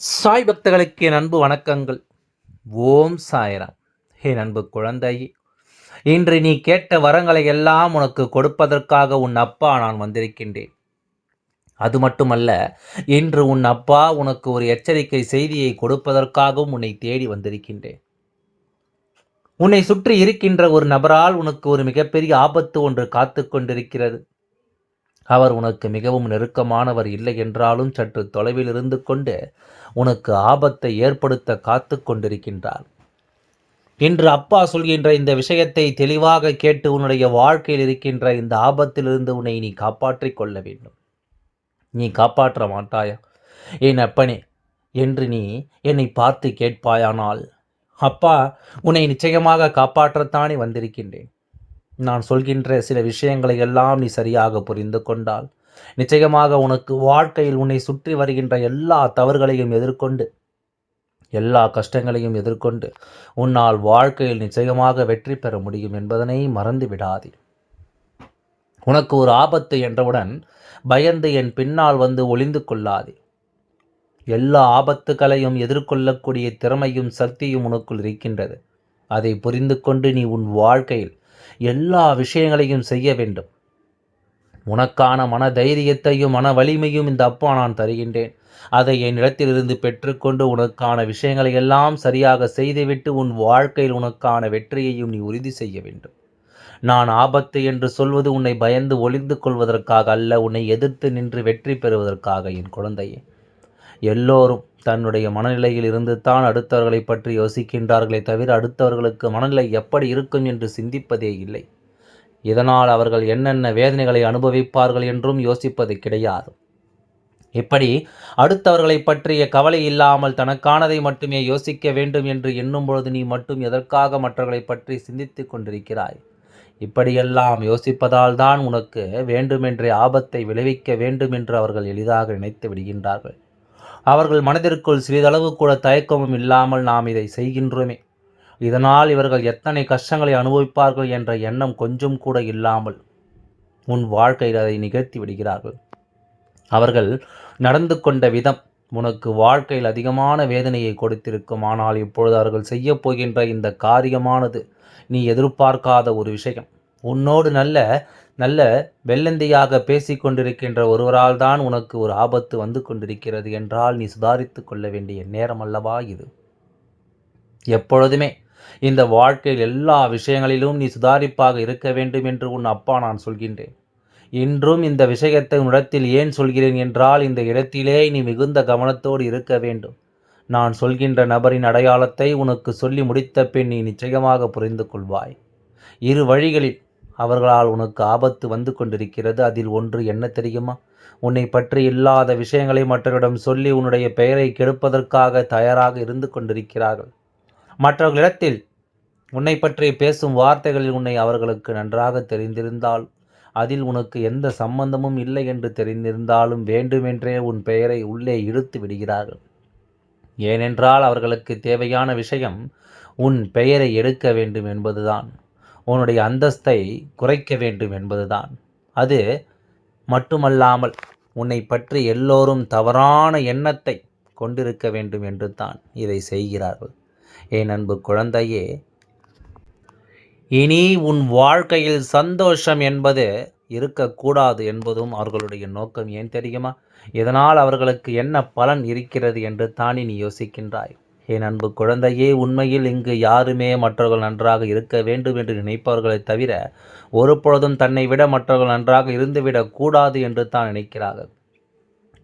சாய் பக்தர்களுக்கு என் அன்பு வணக்கங்கள். ஓம் சாய்ராம். என் அன்பு குழந்தை இன்று நீ கேட்ட வரங்களை எல்லாம் உனக்கு கொடுப்பதற்காக உன் அப்பா நான் வந்திருக்கின்றேன். அது மட்டுமல்ல இன்று உன் அப்பா உனக்கு ஒரு எச்சரிக்கை செய்தியை கொடுப்பதற்காகவும் உன்னை தேடி வந்திருக்கின்றேன். உன்னை சுற்றி இருக்கின்ற ஒரு நபரால் உனக்கு ஒரு மிகப்பெரிய ஆபத்து ஒன்று காத்து கொண்டிருக்கிறது. அவர் உனக்கு மிகவும் நெருக்கமானவர் இல்லை என்றாலும் சற்று தொலைவில் இருந்து கொண்டு உனக்கு ஆபத்தை ஏற்படுத்த காத்து கொண்டிருக்கின்றார். இன்று அப்பா சொல்கின்ற இந்த விஷயத்தை தெளிவாக கேட்டு உன்னுடைய வாழ்க்கையில் இருக்கின்ற இந்த ஆபத்திலிருந்து உன்னை நீ காப்பாற்றிக் கொள்ள வேண்டும். நீ காப்பாற்ற மாட்டாயா? என் அப்பனே என்று நீ என்னை பார்த்து கேட்பாயானால் அப்பா உன்னை நிச்சயமாக காப்பாற்றத்தானே வந்திருக்கின்றேன். நான் சொல்கின்ற சில விஷயங்களை எல்லாம் நீ சரியாக புரிந்து கொண்டால். நிச்சயமாக உனக்கு வாழ்க்கையில் உன்னை சுற்றி வருகின்ற எல்லா தவறுகளையும் எதிர்கொண்டு எல்லா கஷ்டங்களையும் எதிர்கொண்டு உன்னால் வாழ்க்கையில் நிச்சயமாக வெற்றி பெற முடியும் என்பதனை மறந்து விடாதே. உனக்கு ஒரு ஆபத்து என்றவுடன் பயந்து என் பின்னால் வந்து ஒளிந்து கொள்ளாதே. எல்லா ஆபத்துகளையும் எதிர்கொள்ளக்கூடிய திறமையும் சக்தியும் உனக்குள் இருக்கின்றது. அதை புரிந்து கொண்டு நீ உன் வாழ்க்கையில் எல்லா விஷயங்களையும் செய்ய வேண்டும். உனக்கான மன தைரியத்தையும் மன வலிமையும் இந்த அப்பா நான் தருகின்றேன். அதை என் இடத்திலிருந்து பெற்றுக்கொண்டு உனக்கான விஷயங்களை எல்லாம் சரியாக செய்துவிட்டு உன் வாழ்க்கையில் உனக்கான வெற்றியையும் நீ உறுதி செய்ய வேண்டும். நான் ஆபத்து என்று சொல்வது உன்னை பயந்து ஒளிந்து கொள்வதற்காக அல்ல உன்னை எதிர்த்து நின்று வெற்றி பெறுவதற்காக என் குழந்தையே. எல்லோரும் தன்னுடைய மனநிலையில் இருந்து தான் அடுத்தவர்களை பற்றி யோசிக்கின்றார்களே தவிர அடுத்தவர்களுக்கு மனநிலை எப்படி இருக்கும் என்று சிந்திப்பதே இல்லை. இதனால் அவர்கள் என்னென்ன வேதனைகளை அனுபவிப்பார்கள் என்றும் யோசிப்பது கிடையாது. இப்படி அடுத்தவர்களை பற்றிய கவலை இல்லாமல் தனக்கானதை மட்டுமே யோசிக்க வேண்டும் என்று எண்ணும் பொழுது நீ மட்டும் எதற்காக மற்றவர்களை பற்றி சிந்தித்து கொண்டிருக்கிறாய்? இப்படியெல்லாம் யோசிப்பதால் தான் உனக்கு வேண்டுமென்றே ஆபத்தை விளைவிக்க வேண்டும் என்று அவர்கள் எளிதாக நினைத்து விடுகின்றார்கள். அவர்கள் மனதிற்குள் சிறிதளவு கூட தயக்கமும் இல்லாமல் நாம் இதை செய்கின்றோமே. இதனால் இவர்கள் எத்தனை கஷ்டங்களை அனுபவிப்பார்கள் என்ற எண்ணம் கொஞ்சம் கூட இல்லாமல் உன் வாழ்க்கையில் அதை நிகழ்த்தி விடுகிறார்கள். அவர்கள் நடந்து கொண்ட விதம் உனக்கு வாழ்க்கையில் அதிகமான வேதனையை கொடுத்திருக்கும். ஆனால் இப்பொழுது அவர்கள் செய்ய போகின்ற இந்த காரியமானது நீ எதிர்பார்க்காத ஒரு விஷயம். உன்னோடு நல்ல நல்ல வெள்ளந்தியாக பேசிக்கொண்டிருக்கின்ற ஒருவரால் தான் உனக்கு ஒரு ஆபத்து வந்து கொண்டிருக்கிறது என்றால் நீ சுதாரித்து கொள்ள வேண்டிய நேரம் அல்லவா இது? எப்பொழுதுமே இந்த வாழ்க்கையில் எல்லா விஷயங்களிலும் நீ சுதாரிப்பாக இருக்க வேண்டும் என்று உன் அப்பா நான் சொல்கின்றேன். இன்றும் இந்த விஷயத்தை உன்னிடத்தில் ஏன் சொல்கிறேன் என்றால் இந்த இடத்திலே நீ மிகுந்த கவனத்தோடு இருக்க வேண்டும். நான் சொல்கின்ற நபரின் அடையாளத்தை உனக்கு சொல்லி முடித்த பின் நீ நிச்சயமாக புரிந்து கொள்வாய். இரு வழிகளில் அவர்களால் உனக்கு ஆபத்து வந்து கொண்டிருக்கிறது. அதில் ஒன்று என்ன தெரியுமா? உன்னை பற்றி இல்லாத விஷயங்களை மற்றவரிடம் சொல்லி உன்னுடைய பெயரை கெடுப்பதற்காக தயாராக இருந்து கொண்டிருக்கிறார்கள். மற்றவர்களிடத்தில் உன்னை பற்றி பேசும் வார்த்தைகளில் உன்னை அவர்களுக்கு நன்றாக தெரிந்திருந்தால் அதில் உனக்கு எந்த சம்பந்தமும் இல்லை என்று தெரிந்திருந்தாலும் வேண்டுமென்றே உன் பெயரை உள்ளே இழுத்து விடுகிறார்கள். ஏனென்றால் அவர்களுக்கு தேவையான விஷயம் உன் பெயரை எடுக்க வேண்டும் என்பதுதான். உன்னுடைய அந்தஸ்தை குறைக்க வேண்டும் என்பதுதான். அது மட்டுமல்லாமல் உன்னை பற்றி எல்லோரும் தவறான எண்ணத்தை கொண்டிருக்க வேண்டும் என்று தான் இதை செய்கிறார்கள். என் அன்பு குழந்தையே இனி உன் வாழ்க்கையில் சந்தோஷம் என்பது இருக்கக்கூடாது என்பதும் அவர்களுடைய நோக்கம். ஏன் தெரியுமா? இதனால் அவர்களுக்கு என்ன பலன் இருக்கிறது என்று தானே நீ யோசிக்கின்றாய். என் அன்பு குழந்தையே உண்மையில் இங்கு யாருமே மற்றவர்கள் நன்றாக இருக்க வேண்டும் என்று நினைப்பவர்களை தவிர ஒரு பொழுதும் தன்னை விட மற்றவர்கள் நன்றாக இருந்துவிடக் கூடாது என்று தான் நினைக்கிறார்கள்.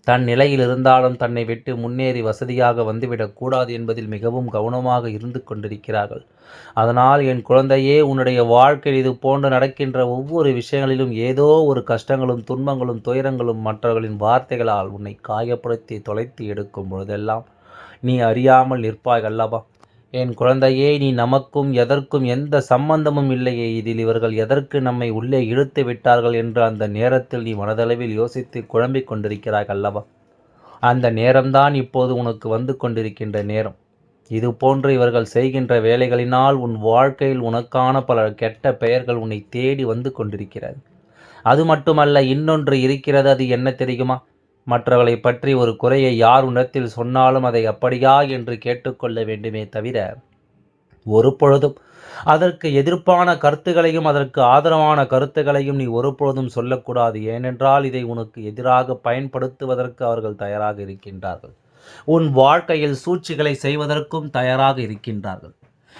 தன் நிலையில் இருந்தாலும் தன்னை விட்டு முன்னேறி வசதியாக வந்துவிடக்கூடாது என்பதில் மிகவும் கவனமாக இருந்து கொண்டிருக்கிறார்கள். அதனால் என் குழந்தையே உன்னுடைய வாழ்க்கையில் இது போன்று நடக்கின்ற ஒவ்வொரு விஷயங்களிலும் ஏதோ ஒரு கஷ்டங்களும் துன்பங்களும் துயரங்களும் மற்றவர்களின் வார்த்தைகளால் உன்னை காயப்படுத்தி தொலைத்து எடுக்கும் பொழுதெல்லாம் நீ அறியாமல் நிற்பாய் அல்லவா என் குழந்தையே நீ நமக்கும் எதற்கும் எந்த சம்பந்தமும் இல்லையே. இதில் இவர்கள் எதற்கு நம்மை உள்ளே இழுத்து விட்டார்கள் என்று அந்த நேரத்தில் நீ மனதளவில் யோசித்து குழம்பிக் கொண்டிருக்கிறாய் அல்லவா அந்த நேரம்தான் இப்போது உனக்கு வந்து கொண்டிருக்கின்ற நேரம். இது போன்று இவர்கள் செய்கின்ற வேலைகளினால் உன் வாழ்க்கையில் உனக்கான பல கெட்ட பெயர்கள் உன்னை தேடி வந்து கொண்டிருக்கிறது. அது மட்டுமல்ல இன்னொன்று இருக்கிறது அது என்ன தெரியுமா? மற்றவர்களை பற்றி ஒரு குறையை யார் உணர்த்தில் சொன்னாலும் அதை அப்படியா என்று கேட்டுக்கொள்ள வேண்டுமே தவிர ஒரு பொழுதும் அதற்கு எதிர்ப்பான கருத்துகளையும் அதற்கு ஆதரவான கருத்துகளையும் நீ ஒருபொழுதும் சொல்லக்கூடாது. ஏனென்றால் இதை உனக்கு எதிராக பயன்படுத்துவதற்கு அவர்கள் தயாராக இருக்கின்றார்கள். உன் வாழ்க்கையில் சூழ்ச்சிகளை செய்வதற்கும் தயாராக இருக்கின்றார்கள்.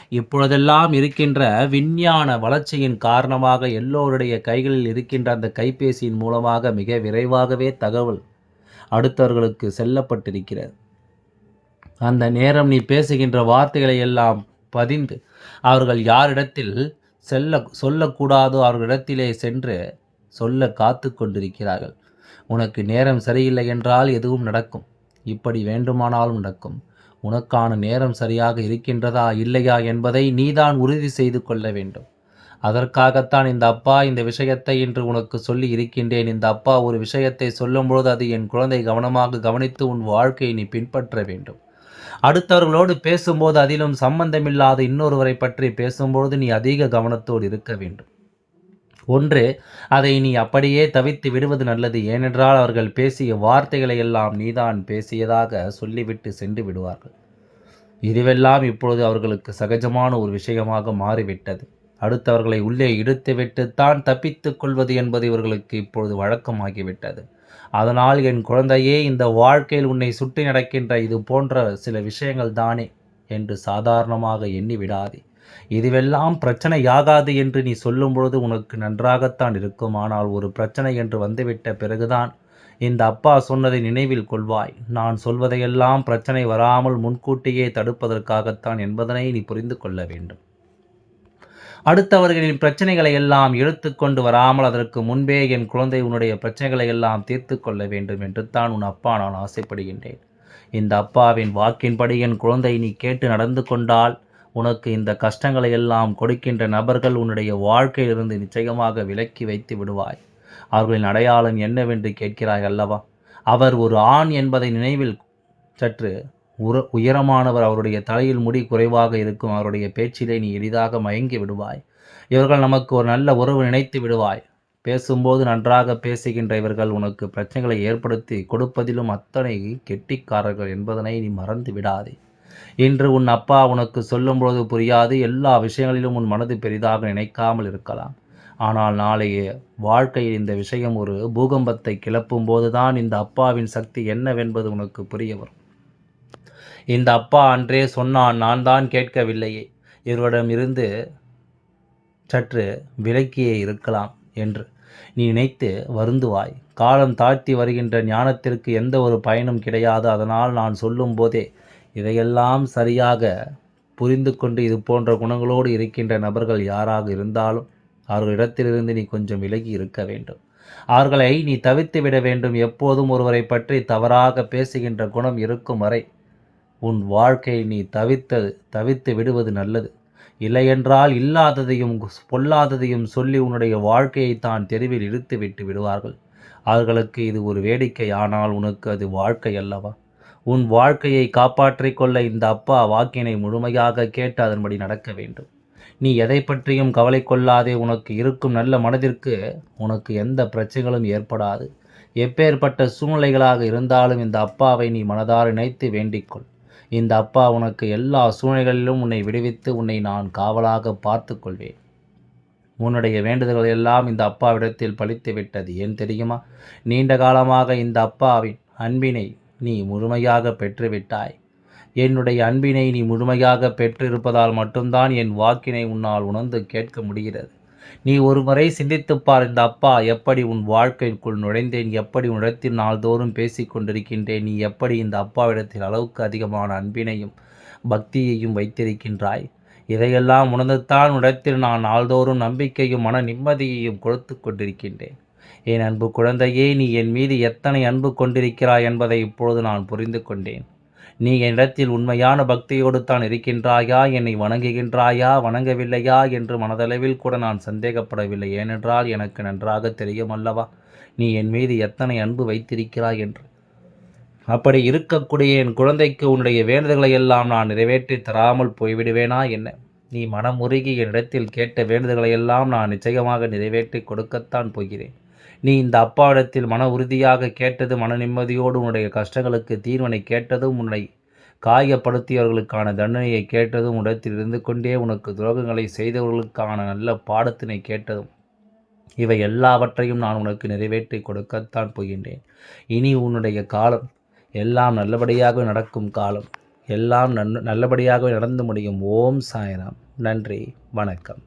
இப்பொழுதெல்லாம் இருக்கின்ற விஞ்ஞான வளர்ச்சியின் காரணமாக எல்லோருடைய கைகளில் இருக்கின்ற அந்த கைபேசியின் மூலமாக மிக விரைவாகவே தகவல் அடுத்தவர்களுக்கு செல்லப்பட்டிருக்கிறது. அந்த நேரம் நீ பேசுகின்ற வார்த்தைகளை எல்லாம் பதிந்து அவர்கள் யாரிடத்தில் செல்ல சொல்லக்கூடாதோ அவர்களிடத்திலே சென்று சொல்ல காத்து கொண்டிருக்கிறார்கள். உனக்கு நேரம் சரியில்லை என்றால் எதுவும் நடக்கும். இப்படி வேண்டுமானாலும் நடக்கும். உனக்கான நேரம் சரியாக இருக்கின்றதா இல்லையா என்பதை நீதான் உறுதி செய்து கொள்ள வேண்டும். அதற்காகத்தான் இந்த அப்பா இந்த விஷயத்தை இன்று உனக்கு சொல்லி இருக்கின்றேன். இந்த அப்பா ஒரு விஷயத்தை சொல்லும்பொழுது அது என் குழந்தை கவனமாக கவனித்து உன் வாழ்க்கையை நீ பின்பற்ற வேண்டும். அடுத்தவர்களோடு பேசும்போது அதிலும் சம்பந்தமில்லாத இன்னொருவரை பற்றி பேசும்பொழுது நீ அதிக கவனத்தோடு இருக்க வேண்டும். ஒன்று அதை நீ அப்படியே தவித்து விடுவது நல்லது. ஏனென்றால் அவர்கள் பேசிய வார்த்தைகளை எல்லாம் நீதான் பேசியதாக சொல்லிவிட்டு சென்று விடுவார்கள். இதுவெல்லாம் இப்பொழுது அவர்களுக்கு சகஜமான ஒரு விஷயமாக மாறிவிட்டது. அடுத்தவர்களை உள்ளே இடுத்துவிட்டு தான் தப்பித்துக் கொள்வது என்பது இவர்களுக்கு இப்பொழுது வழக்கமாகிவிட்டது. அதனால் என் குழந்தையே இந்த வாழ்க்கையில் உன்னை சுற்றி நடக்கின்ற இது போன்ற சில விஷயங்கள் தானே என்று சாதாரணமாக எண்ணி விடாதே இதுவெல்லாம் பிரச்சனையாகாது என்று நீ சொல்லும் பொழுது உனக்கு நன்றாகத்தான் இருக்கும். ஆனால் ஒரு பிரச்சனை என்று வந்துவிட்ட பிறகுதான் இந்த அப்பா சொன்னதை நினைவில் கொள்வாய். நான் சொல்வதையெல்லாம் பிரச்சனை வராமல் முன்கூட்டியே தடுப்பதற்காகத்தான் என்பதனை நீ புரிந்து கொள்ள வேண்டும். அடுத்தவர்களின் பிரச்சனைகளை எல்லாம் எடுத்துக்கொண்டு கொண்டு வராமல் அதற்கு முன்பே என் குழந்தை உன்னுடைய பிரச்சனைகளை எல்லாம் தீர்த்து கொள்ள வேண்டும் என்று தான் உன் அப்பா நான் ஆசைப்படுகின்றேன். இந்த அப்பாவின் வாக்கின்படி என் குழந்தை நீ கேட்டு நடந்து கொண்டால் உனக்கு இந்த கஷ்டங்களை எல்லாம் கொடுக்கின்ற நபர்கள் உன்னுடைய வாழ்க்கையிலிருந்து நிச்சயமாக விலக்கி வைத்து விடுவாய். அவர்களின் அடையாளம் என்னவென்று கேட்கிறாய் அல்லவா? அவர் ஒரு ஆண் என்பதை நினைவில் சற்று உர உயரமானவர் அவருடைய தலையில் முடி குறைவாக இருக்கும். அவருடைய பேச்சிலே நீ எளிதாக மயங்கி விடுவாய். இவர்கள் நமக்கு ஒரு நல்ல உறவு நினைத்து விடுவாய். பேசும்போது நன்றாக பேசுகின்ற இவர்கள் உனக்கு பிரச்சனைகளை ஏற்படுத்தி கொடுப்பதிலும் அத்தனை கெட்டிக்காரர்கள் என்பதனை நீ மறந்து விடாதே. இன்று உன் அப்பா உனக்கு சொல்லும்பொழுது புரியாது. எல்லா விஷயங்களிலும் உன் மனது பெரிதாக நினைக்காமல் இருக்கலாம். ஆனால் நாளைய வாழ்க்கையில் இந்த விஷயம் ஒரு பூகம்பத்தை கிளப்பும் போதுதான் இந்த அப்பாவின் சக்தி என்னவென்பது உனக்கு புரிய வரும். இந்த அப்பா அன்றே சொன்னான் நான் தான் கேட்கவில்லையே. இவரிடம் இருந்து சற்று விலக்கியே இருக்கலாம் என்று. நீ நினைத்து வருந்துவாய். காலம் தாழ்த்தி வருகின்ற ஞானத்திற்கு எந்த ஒரு பயனும் கிடையாது. அதனால் நான் சொல்லும் போதே இதையெல்லாம் சரியாக புரிந்து கொண்டு இது போன்ற குணங்களோடு இருக்கின்ற நபர்கள் யாராக இருந்தாலும் அவர்களிடத்திலிருந்து நீ கொஞ்சம் விலகி இருக்க வேண்டும். அவர்களை நீ தவித்து விட வேண்டும். எப்போதும் ஒருவரை பற்றி தவறாக பேசுகின்ற குணம் இருக்கும் வரை உன் வாழ்க்கை நீ தவித்தது தவித்து விடுவது நல்லது. இல்லையென்றால் இல்லாததையும் பொல்லாததையும் சொல்லி உன்னுடைய வாழ்க்கையை தான் தெருவில் இழுத்து விட்டு விடுவார்கள். அவர்களுக்கு இது ஒரு வேடிக்கை ஆனால் உனக்கு அது வாழ்க்கை அல்லவா? உன் வாழ்க்கையை காப்பாற்றிக் கொள்ள இந்த அப்பா வாக்கினை முழுமையாக கேட்டு அதன்படி நடக்க வேண்டும். நீ எதை பற்றியும் கவலை கொள்ளாதே உனக்கு இருக்கும் நல்ல மனதிற்கு உனக்கு எந்த பிரச்சனைகளும் ஏற்படாது. எப்பேற்பட்ட சூழ்நிலைகளாக இருந்தாலும் இந்த அப்பாவை நீ மனதார நினைத்து வேண்டிக்கொள் இந்த அப்பா உனக்கு எல்லா சூழ்நிலைகளிலும் உன்னை விடுவித்து உன்னை நான் காவலாக பார்த்து கொள்வேன் உன்னுடைய வேண்டுதல்கள் எல்லாம் இந்த அப்பாவிடத்தில் பழித்து விட்டது. ஏன் தெரியுமா? நீண்ட காலமாக இந்த அப்பாவின் அன்பினை நீ முழுமையாக பெற்றுவிட்டாய். என்னுடைய அன்பினை நீ முழுமையாக பெற்றிருப்பதால் மட்டும்தான் என் வாக்கினை உன்னால் உணர்ந்து கேட்க முடிகிறது. நீ ஒரு முறை சிந்தித்துப்பார் இந்த அப்பா எப்படி உன் வாழ்க்கைக்குள் நுழைந்தேன் எப்படி உன்னிடத்தில் நாள்தோறும் பேசிக்கொண்டிருக்கின்றேன் நீ எப்படி இந்த அப்பாவிடத்தில் அளவுக்கு அதிகமான அன்பினையும் பக்தியையும் வைத்திருக்கின்றாய்? இதையெல்லாம் உணர்ந்துத்தான் உடத்தில் நான் நாள்தோறும் நம்பிக்கையும் மன நிம்மதியையும் கொடுத்து கொண்டிருக்கின்றேன். என் அன்பு குழந்தையே நீ என் மீது எத்தனை அன்பு கொண்டிருக்கிறாய் என்பதை இப்பொழுது நான் புரிந்து கொண்டேன். நீ என்னிடத்தில் உண்மையான பக்தியோடு தான் இருக்கின்றாயா? என்னை வணங்குகின்றாயா? வணங்கவில்லையா? என்று மனதளவில் கூட நான் சந்தேகப்படவில்லை. ஏனென்றால் எனக்கு நன்றாக தெரியும் அல்லவா? நீ என் மீது எத்தனை அன்பு வைத்திருக்கிறாய் என்று. அப்படி இருக்கக்கூடிய என் குழந்தைக்கு உன்னுடைய வேண்டுதல்களை எல்லாம் நான் நிறைவேற்றி தராமல் போய்விடுவேனா என்ன? நீ மனமுருகி என்னிடத்தில் கேட்ட வேண்டுதல்களை எல்லாம் நான் நிச்சயமாக நிறைவேற்றி கொடுக்கத்தான் போகிறேன். நீ இந்த அப்பாவிடத்தில் மன உறுதியாக கேட்டது மன நிம்மதியோடு உன்னுடைய கஷ்டங்களுக்கு தீர்வனை கேட்டதும் உன்னை காயப்படுத்தியவர்களுக்கான தண்டனையை கேட்டதும் உடத்தில் இருந்து கொண்டே உனக்கு துரோகங்களை செய்தவர்களுக்கான நல்ல பாடத்தினை கேட்டதும். இவை எல்லாவற்றையும் நான் உனக்கு நிறைவேற்றி கொடுக்கத்தான் போகின்றேன். இனி உன்னுடைய காலம் எல்லாம் நல்லபடியாக நடக்கும் காலம். எல்லாம் நல்லபடியாக நடந்து முடியும். ஓம் சாய்ராம். நன்றி. வணக்கம்.